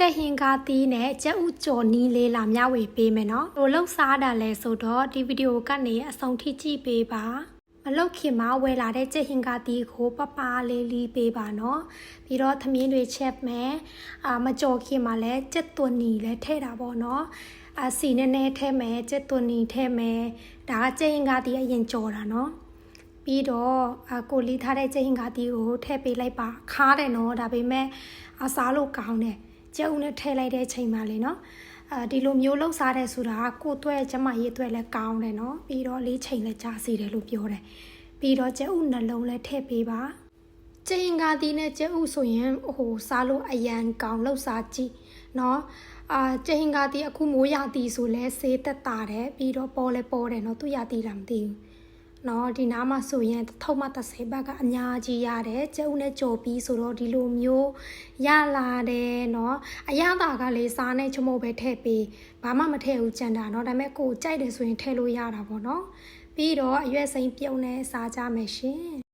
ကြက်ဟင်ကားသီးနဲ့ကြက်ဥကြော်နီးလေးလာမျှဝေပေးမယ်နော်ဘယ်လိုလှုပ်ရှားတာလဲဆိုတော့ဒီဗီဒီယိုကနေအဆုံးထိကြည့်ပေးပါမလုတ်ခင်မှာဝယ်လာတဲ့ကြက်ဟင်ကားသီးကိုပပလေးလီးပေးပါနော်ပြီးတော့သမင်းတွေချက်မယ်အာမကြော်ခင်မှာလည်းကြက်သွန်နီလည်းထည့်တာပေါ့နော်အာစီနည်းနည်းထည့်မယ်ကြက်သွန်နီထည့်မယ်ဒါကကြက်ဟင်ကားသီးအရင်ကြော်တာနော်ပြီးတော့အကိုလီထားတဲ့ကျင်းကားတီးကိုထည့်ပေးလိုက်ပါခါတယ်နော်ဒါပေမဲ့အစားလို့ကောင်းတယ် ကျုပ်နဲ့ထည့်လိုက်တဲ့ချိန်မှလေနော်အဲဒီလိုမျိုးလှုပ်ရှားတဲ့ဆိုတာကကိုတွဲကျမရေးတွဲလည်းကောင်းတယ်နော်ပြီးတော့လေးချိန်လည်းကြာစီတယ်လို့ပြောတယ်ပြီးတော့ကျုပ်နှလုံးလည်းထည့်ပေးပါကျင်းကားတီးနဲ့ကျုပ်ဆိုရင်ဟိုစားလို့အရန်ကောင်းလှုပ်ရှားကြည့်နော်အာကျင်းကားတီးအခုမိုးရတီဆိုလဲဆေးသက်တာတယ်ပြီးတော့ပေါ်လဲပေါ်တယ်နော်သူရတီတာမသိဘူး နော်ဒီနားမှာဆိုရင်ထုံမ30ဘတ်ကအများကြီးရတယ်ကျုပ်နဲ့ကြော်ပြီးဆိုတော့ဒီလိုမျိုးရလာတယ်နော်အရသာကလေးစားနဲ့ချမို့ပဲထည့်ပေးဘာမှမထည့်ဘူးကြံတာနော်ဒါပေမဲ့ကိုယ်ကြိုက်တယ်ဆိုရင်ထည့်လို့ရတာပေါ့နော်ပြီးတော့အရွက်စိမ်းပြုံးနဲ့စားကြမယ်ရှင်